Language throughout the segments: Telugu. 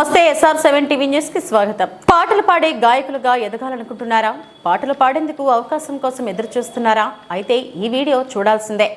నమస్తే ఎస్ఆర్ సెవెన్ టీవీ న్యూస్కి స్వాగతం. పాటలు పాడే గాయకులుగా ఎదగాలనుకుంటున్నారా? పాటలు పాడేందుకు అవకాశం కోసం ఎదురు చూస్తున్నారా అయితే ఈ వీడియో చూడాల్సిందే.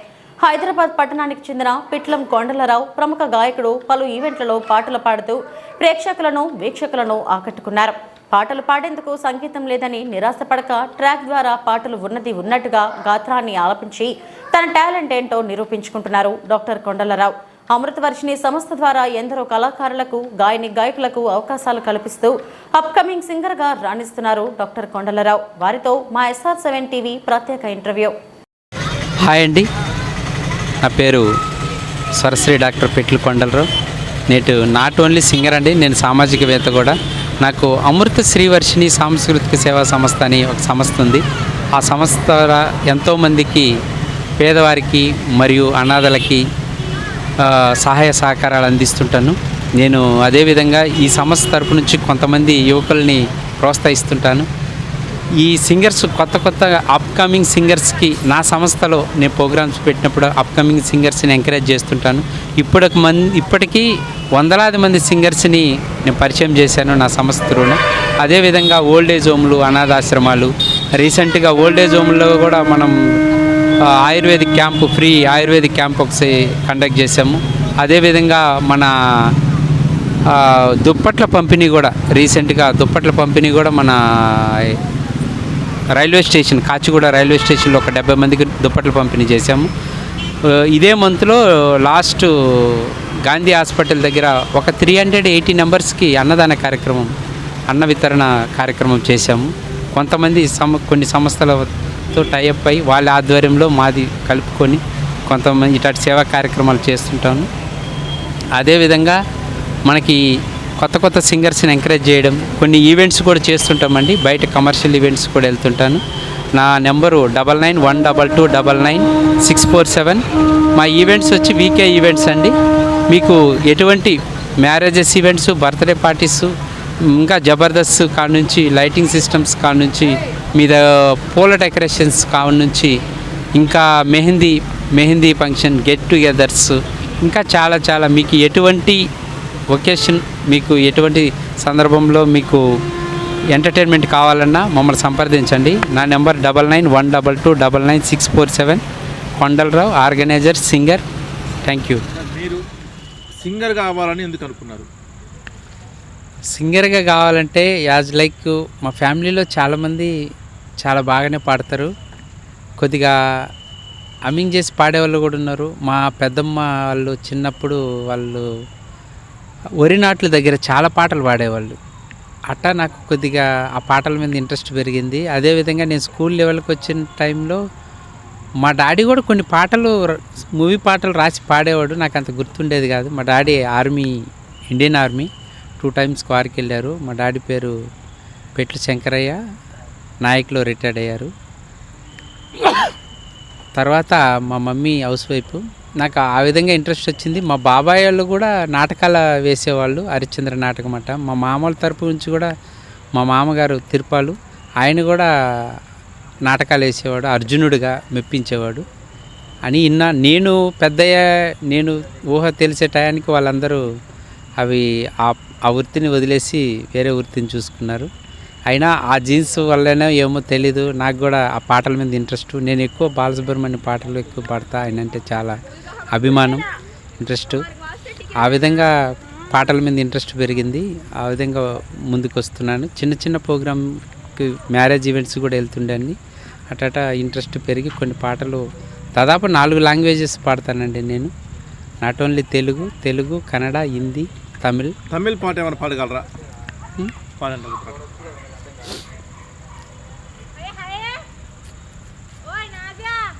హైదరాబాద్ పట్టణానికి చెందిన పిట్లం కొండలరావు ప్రముఖ గాయకుడు పలు ఈవెంట్లలో పాటలు పాడుతూ ప్రేక్షకులను వీక్షకులను ఆకట్టుకున్నారు. పాటలు పాడేందుకు సంగీతం లేదని నిరాశపడక ట్రాక్ ద్వారా పాటలు ఉన్నది ఉన్నట్టుగా గాత్రాన్ని ఆలపించి తన టాలెంట్ ఏంటో నిరూపించుకుంటున్నారు డాక్టర్ కొండలరావు. అమృతవర్షిణి సంస్థ ద్వారా ఎందరో కళాకారులకు గాయని గాయకులకు అవకాశాలు కల్పిస్తూ అప్కమింగ్ సింగర్గా రాణిస్తున్నారు డాక్టర్ కొండలరావు. వారితో మా ఎస్ఆర్ సెవెన్ టీవీ ప్రత్యేక ఇంటర్వ్యూ హాయ్ అండి. నా పేరు స్వరశ్రీ డాక్టర్ పెట్లు కొండలరావు. నేటు నాట్ ఓన్లీ సింగర్ అండి నేను సామాజికవేత్త కూడా. నాకు అమృత శ్రీవర్షిణి సాంస్కృతిక సేవా సంస్థ అని ఒక సంస్థ ఉంది. ఆ సంస్థ ద్వారా ఎంతోమందికి పేదవారికి మరియు అనాథలకి సహాయ సహకారాలు అందిస్తుంటాను. నేను అదేవిధంగా ఈ సంస్థ తరపు నుంచి కొంతమంది యువకుల్ని ప్రోత్సహిస్తుంటాను. ఈ సింగర్స్ కొత్త కొత్త అప్కమింగ్ సింగర్స్కి నా సంస్థలో నేను ప్రోగ్రామ్స్ పెట్టినప్పుడు అప్కమింగ్ సింగర్స్ని ఎంకరేజ్ చేస్తుంటాను. ఇప్పటికి మంది ఇప్పటికీ వందలాది మంది సింగర్స్ని నేను పరిచయం చేశాను నా సంస్థలోనే అదేవిధంగా ఓల్డ్ ఏజ్ హోమ్లు అనాథాశ్రమాలు రీసెంట్గా ఓల్డ్ ఏజ్ హోమ్లో కూడా మనం ayurvedic camp free ayurvedic camp ఒకసారి కండక్ట్ చేసాము అదేవిధంగా మన దుప్పట్ల పంపిణీ కూడా రీసెంట్గా దుప్పట్ల పంపిణీ కూడా మన రైల్వే స్టేషన్ కాచిగూడ రైల్వే స్టేషన్లో ఒక డెబ్బై మందికి దుప్పట్లు పంపిణీ చేశాము. ఇదే మంత్లో లాస్ట్ గాంధీ హాస్పిటల్ దగ్గర ఒక త్రీ హండ్రెడ్ ఎయిటీ నెంబర్స్కి అన్నదాన కార్యక్రమం అన్న వితరణ కార్యక్రమం చేశాము. కొంతమంది సమ కొన్ని సంస్థల సంస్థలతో టైఅప్ అయి వాళ్ళ ఆధ్వర్యంలో మాది కలుపుకొని కొంతమంది ఇట్లాంటి సేవా కార్యక్రమాలు చేస్తుంటాను. అదేవిధంగా మనకి కొత్త కొత్త సింగర్స్ని ఎంకరేజ్ చేయడం కొన్ని ఈవెంట్స్ కూడా చేస్తుంటామండి. బయట కమర్షియల్ ఈవెంట్స్ కూడా వెళ్తుంటాను. నా number double nine one double two double nine six four seven. మా ఈవెంట్స్ వచ్చి వీకే ఈవెంట్స్ అండి. మీకు ఎటువంటి మ్యారేజెస్ ఈవెంట్స్ బర్త్డే పార్టీస్ ఇంకా జబర్దస్త్ కాడ నుంచి లైటింగ్ సిస్టమ్స్ కాడ నుంచి మీద పూల డెకరేషన్స్ కాడ నుంచి ఇంకా mehndi mehndi function get togethers ఇంకా చాలా చాలా మీకు ఎటువంటి ఒకేషన్ మీకు ఎటువంటి సందర్భంలో మీకు ఎంటర్టైన్మెంట్ కావాలన్నా మమ్మల్ని సంప్రదించండి. నా number double nine one double two double nine six four seven Kondalarao organizer singer. Thank you మీరు సింగర్ కావాలని ఎందుకు అనుకున్నారు? సింగర్గా కావాలంటే యాజ్ లైక్ మా ఫ్యామిలీలో చాలామంది చాలా బాగానే పాడతారు. కొద్దిగా అమ్మింగ్ చేసి పాడేవాళ్ళు కూడా ఉన్నారు. మా పెద్దమ్మ వాళ్ళు చిన్నప్పుడు వాళ్ళు వరి నాట్ల దగ్గర చాలా పాటలు పాడేవాళ్ళు. అట్టా నాకు కొద్దిగా ఆ పాటల మీద ఇంట్రెస్ట్ పెరిగింది. అదేవిధంగా నేను స్కూల్ లెవెల్కి వచ్చిన టైంలో మా డాడీ కూడా కొన్ని పాటలు మూవీ పాటలు రాసి పాడేవాడు. నాకు అంత గుర్తుండేది కాదు. మా daddy army Indian army two times వారికి వెళ్ళారు మా డాడీ పేరు పెట్ల శంకరయ్య. నాయక్లో రిటైర్డ్ అయ్యారు. తర్వాత మా మమ్మీ హౌస్ వైఫ్ నాకు ఆ విధంగా ఇంట్రెస్ట్ వచ్చింది. మా బాబాయ్ వాళ్ళు కూడా నాటకాలు వేసేవాళ్ళు హరిశ్చంద్ర నాటకం అట. మా మామూలు తరపు నుంచి కూడా మా మామగారు తిరుపాలు. ఆయన కూడా నాటకాలు వేసేవాడు అర్జునుడిగా మెప్పించేవాడు. అని ఇన్నా నేను పెద్దయ్య నేను ఊహ తెలిసే టయానికి వాళ్ళందరూ అవి ఆ ఆ వృత్తిని వదిలేసి వేరే వృత్తిని చూసుకున్నారు. అయినా ఆ జీన్స్ వల్లనే ఏమో తెలీదు. నాకు కూడా ఆ పాటల మీద ఇంట్రెస్ట్ నేను ఎక్కువ బాలసుబ్రహ్మణ్య పాటలు ఎక్కువ పాడతా ఆయన అంటే చాలా అభిమానం ఇంట్రెస్ట్ ఆ విధంగా పాటల మీద ఇంట్రెస్ట్ పెరిగింది. ఆ విధంగా ముందుకు వస్తున్నాను చిన్న చిన్న ప్రోగ్రామ్కి మ్యారేజ్ ఈవెంట్స్ కూడా వెళ్తుండేని అటట ఇంట్రెస్ట్ పెరిగి కొన్ని పాటలు దాదాపు నాలుగు లాంగ్వేజెస్ పాడతానండి నేను. Not only Telugu Telugu Kannada Hindi Tamil. Tamil పాట ఏమైనా పాడగలరా? పాడండి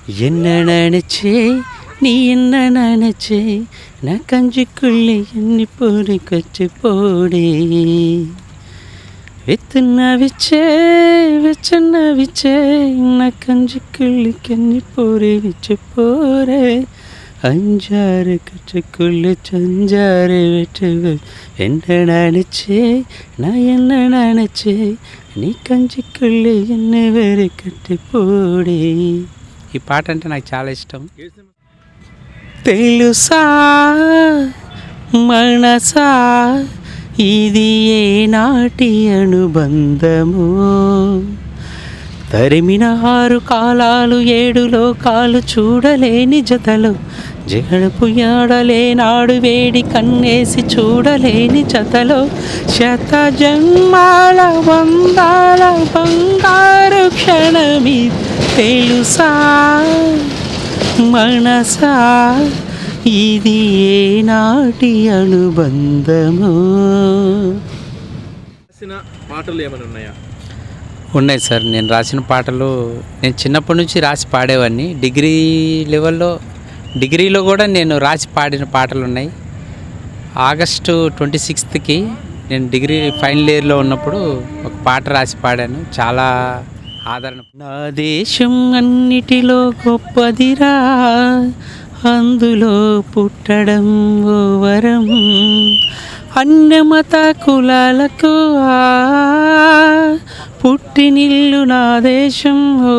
என்ன நினைச்சே? நீ என்ன நினச்சே? நான் கஞ்சிக்குள்ளே எண்ணி போடு கொச்சு போடே. வித்துன்னா விச்சே வச்சன்னா விச்சே நான் கஞ்சிக்குள்ளி கஞ்சி போரு விச்சு போற. அஞ்சாறு கற்றுக்குள்ளே சஞ்சாறு வெற்று என்ன நினைச்சே? நான் என்ன நினச்சே? நீ கஞ்சிக்குள்ளே என்ன வேறு கட்டு போடே. ఈ పాట అంటే నాకు చాలా ఇష్టం. తెలుసా? మనసా ఇది ఏనాటి అనుబంధము? తరిమిన ఆరు కాలాలు ఏడు లోకాలు చూడలేని జతలు జగడపు యాడలేనాడు వేడి కన్నేసి చూడలేని జతలో శత జన్మాల వందాల బంగారు క్షణమిది తెలుసా? మనసా? ఇది ఏనాటి అనుబంధము? రాసిన పాటలు ఏమైనా ఉన్నాయా? ఉన్నాయి సార్. నేను రాసిన పాటలు నేను చిన్నప్పటి నుంచి రాసి పాడేవాడిని డిగ్రీ లెవెల్లో డిగ్రీలో కూడా నేను రాసి పాడిన పాటలు ఉన్నాయి. ఆగస్టు ట్వంటీ సిక్స్త్కి నేను డిగ్రీ ఫైనల్ ఇయర్లో ఉన్నప్పుడు ఒక పాట రాసి పాడాను. చాలా ఆదరణ. నా దేశం అన్నిటిలో గొప్పదిరా అందులో పుట్టడం ఓ వరం. అన్నమత కులాలకు పుట్టినిల్లు నా దేశం ఓ.